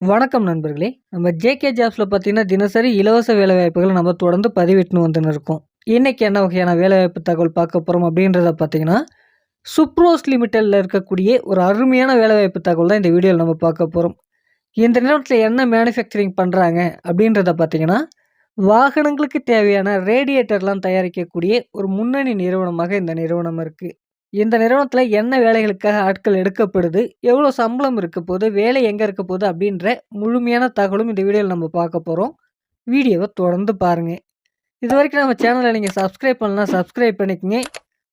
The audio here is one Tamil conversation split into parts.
வணக்கம் நண்பர்களே! நம்ம ஜேகே ஜாப்ஸில் பார்த்தீங்கன்னா, தினசரி இலவச வேலைவாய்ப்புகளை நம்ம தொடர்ந்து பதிவிட்டுன்னு வந்துன்னு இருக்கோம். இன்றைக்கி என்ன வகையான வேலைவாய்ப்பு தகவல் பார்க்க போகிறோம் அப்படின்றத பார்த்தீங்கன்னா, சுப்ரோஸ் லிமிட்டடில் இருக்கக்கூடிய ஒரு அருமையான வேலைவாய்ப்பு தகவல் தான் இந்த வீடியோவில் நம்ம பார்க்க போகிறோம் இந்த நேரத்தில் என்ன மேனுஃபேக்சரிங் பண்ணுறாங்க அப்படின்றத பார்த்தீங்கன்னா, வாகனங்களுக்கு தேவையான ரேடியேட்டர்லாம் தயாரிக்கக்கூடிய ஒரு முன்னணி நிறுவனமாக இந்த நிறுவனம் இருக்குது இந்த நிறுவனத்தில் என்ன வேலைகளுக்காக ஆட்கள் எடுக்கப்படுது? எவ்வளோ சம்பளம் இருக்க போது? வேலை எங்கே இருக்க போது? அப்படின்ற முழுமையான தகவலும் இந்த வீடியோவில் நம்ம பார்க்க போகிறோம் வீடியோவை தொடர்ந்து பாருங்க. இதுவரைக்கும் நம்ம சேனலை நீங்கள் சப்ஸ்கிரைப் பண்ணலாம் சப்ஸ்கிரைப் பண்ணிக்கங்க.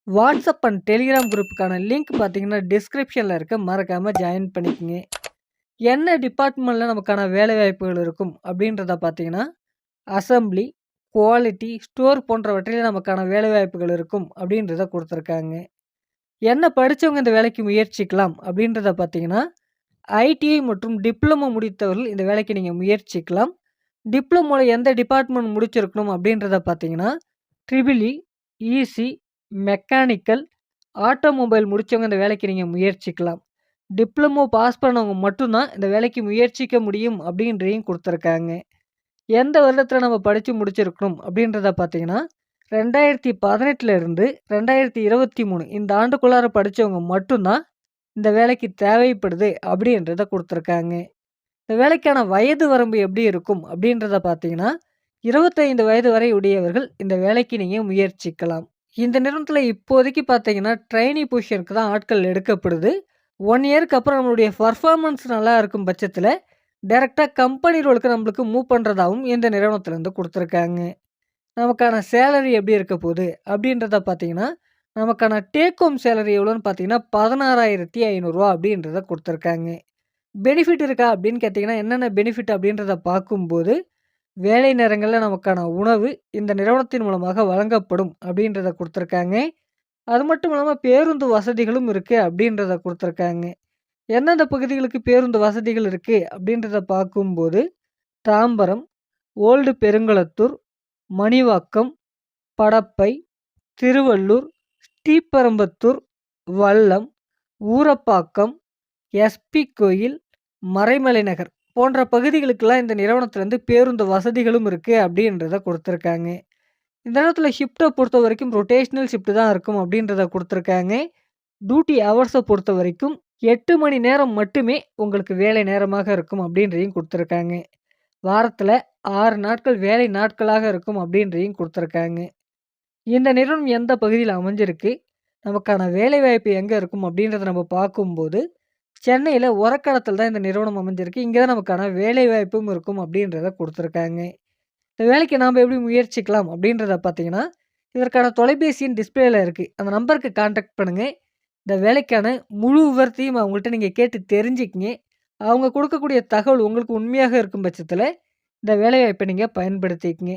வாட்ஸ்அப் அண்ட் டெலிகிராம் குரூப்புக்கான லிங்க் பார்த்தீங்கன்னா, டிஸ்கிரிப்ஷனில் இருக்க மறக்காமல் ஜாயின் பண்ணிக்கோங்க என்ன டிபார்ட்மெண்ட்டில் நமக்கான வேலைவாய்ப்புகள் இருக்கும் அப்படின்றத பார்த்தீங்கன்னா, அசெம்பிளி, குவாலிட்டி, ஸ்டோர் போன்றவற்றில் நமக்கான வேலைவாய்ப்புகள் இருக்கும் அப்படின்றத கொடுத்துருக்காங்க என்ன படித்தவங்க இந்த வேலைக்கு முயற்சிக்கலாம் அப்படின்றத பார்த்தீங்கன்னா, ஐடிஐ மற்றும் டிப்ளமோ முடித்தவர்கள் இந்த வேலைக்கு நீங்கள் முயற்சிக்கலாம். டிப்ளமோவில் எந்த டிபார்ட்மெண்ட் முடிச்சிருக்கணும் அப்படின்றத பார்த்தீங்கன்னா, ட்ரிபிள் இசி, மெக்கானிக்கல், ஆட்டோமொபைல் முடித்தவங்க இந்த வேலைக்கு நீங்கள் முயற்சிக்கலாம். டிப்ளமோ பாஸ் பண்ணவங்க மட்டும்தான் இந்த வேலைக்கு முயற்சிக்க முடியும் அப்படின்றதையும் கொடுத்துருக்காங்க எந்த வருடத்தில் நம்ம படித்து முடிச்சிருக்கணும் அப்படின்றத பார்த்தீங்கன்னா, 2018ல இருந்து 2023 இந்த ஆண்டுக்குள்ளார படிச்சவங்க மட்டும்தான் இந்த வேலைக்கு தேவைப்படுது அப்படின்றத கொடுத்துருக்காங்க இந்த வேலைக்கான வயது வரம்பு எப்படி இருக்கும் அப்படின்றத பார்த்தீங்கன்னா, 25 வயது வரை உடையவர்கள் இந்த வேலைக்கு நீங்கள் முயற்சிக்கலாம். இந்த நிறுவனத்தில் இப்போதைக்கு பார்த்தீங்கன்னா, ட்ரைனி பொசிஷனுக்கு தான் ஆட்கள் எடுக்கப்படுது. ஒன் இயருக்கு அப்புறம் நம்மளுடைய பர்ஃபார்மன்ஸ் நல்லா இருக்கும் பட்சத்தில் டேரெக்டாக கம்பெனி ரோலுக்கு நம்மளுக்கு மூவ் பண்ணுறதாகவும் இந்த நிறுவனத்துலேருந்து கொடுத்துருக்காங்க நமக்கான சேலரி எப்படி இருக்க போகுது? அப்படின்றத பார்த்தீங்கன்னா, நமக்கான டேக் ஹோம் சேலரி எவ்வளோன்னு பார்த்தீங்கன்னா, பதினாறாயிரத்தி ஐநூறுரூவா அப்படின்றத கொடுத்துருக்காங்க. பெனிஃபிட் இருக்கா அப்படின்னு கேட்டிங்கன்னா என்னென்ன பெனிஃபிட் அப்படின்றத பார்க்கும்போது, வேலை நேரங்களில் நமக்கான உணவு இந்த நிறுவனத்தின் மூலமாக வழங்கப்படும் அப்படின்றத கொடுத்துருக்காங்க. அது மட்டும் இல்லாமல் பேருந்து வசதிகளும் இருக்குது அப்படின்றத கொடுத்துருக்காங்க. எந்தெந்த பகுதிகளுக்கு பேருந்து வசதிகள் இருக்குது அப்படின்றத பார்க்கும்போது, தாம்பரம், ஓல்டு பெருங்குளத்தூர், மணிவாக்கம், படப்பை, திருவள்ளூர், ஸ்ரீபெரும்புத்தூர், வல்லம், ஊரப்பாக்கம், எஸ்.பி. கோயில், மறைமலை நகர் போன்ற பகுதிகளுக்கெல்லாம் இந்த நிறுவனத்திலருந்து பேருந்து வசதிகளும் இருக்குது அப்படின்றத கொடுத்துருக்காங்க இந்த நேரத்தில் ஷிஃப்ட்டை பொறுத்த வரைக்கும் ரொட்டேஷனல் ஷிஃப்ட் தான் இருக்கும் அப்படின்றத கொடுத்துருக்காங்க டியூட்டி ஹவர்ஸ பொறுத்தவரைக்கும் 8 மணி நேரம் மட்டுமே உங்களுக்கு வேலை நேரமாக இருக்கும் அப்படின்றையும் கொடுத்துருக்காங்க வாரத்தில் ஆறு நாட்கள் வேலை நாட்களாக இருக்கும் அப்படின்றையும் கொடுத்துருக்காங்க. இந்த நிறுவனம் எந்த பகுதியில் அமைஞ்சிருக்கு? நமக்கான வேலைவாய்ப்பு எங்கே இருக்கும் அப்படின்றத நம்ம பார்க்கும்போது, சென்னையில் உரக்கடத்தில் தான் இந்த நிறுவனம் அமைஞ்சிருக்கு. இங்கே தான் நமக்கான வேலைவாய்ப்பும் இருக்கும் அப்படின்றத கொடுத்துருக்காங்க. இந்த வேலைக்கு நாம் எப்படி முயற்சிக்கலாம் அப்படின்றத பார்த்தீங்கன்னா, இதற்கான தொலைபேசியின் எண் இருக்குது அந்த நம்பருக்கு காண்டாக்ட் பண்ணுங்கள் இந்த வேலைக்கான முழு விவரத்தையும் அவங்கள்ட்ட நீங்கள் கேட்டு தெரிஞ்சுக்கிங்க. அவங்க கொடுக்கக்கூடிய தகவல் உங்களுக்கு உண்மையாக இருக்கும் பட்சத்தில் இந்த வேலைவாய்ப்பை நீங்கள் பயன்படுத்திக்கங்க.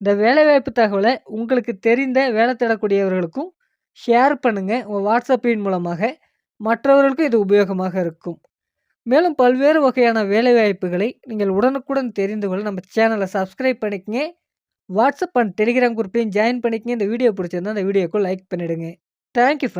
இந்த வேலைவாய்ப்பு தகவலை உங்களுக்கு தெரிந்த வேலை தேடக்கூடியவர்களுக்கும் ஷேர் பண்ணுங்கள் உங்கள் வாட்ஸ்அப்பின் மூலமாக. மற்றவர்களுக்கும் இது உபயோகமாக இருக்கும். மேலும் பல்வேறு வகையான வேலைவாய்ப்புகளை நீங்கள் உடனுக்குடன் தெரிந்து கொள்ள நம்ம சேனலை சப்ஸ்கிரைப் பண்ணிக்கங்க. வாட்ஸ்அப் அண்ட் டெலிகிராம் குரூப்பையும் ஜாயின் பண்ணிக்கங்க. இந்த வீடியோ பிடிச்சிருந்தா அந்த வீடியோக்கு லைக் பண்ணிவிடுங்க தேங்க் யூ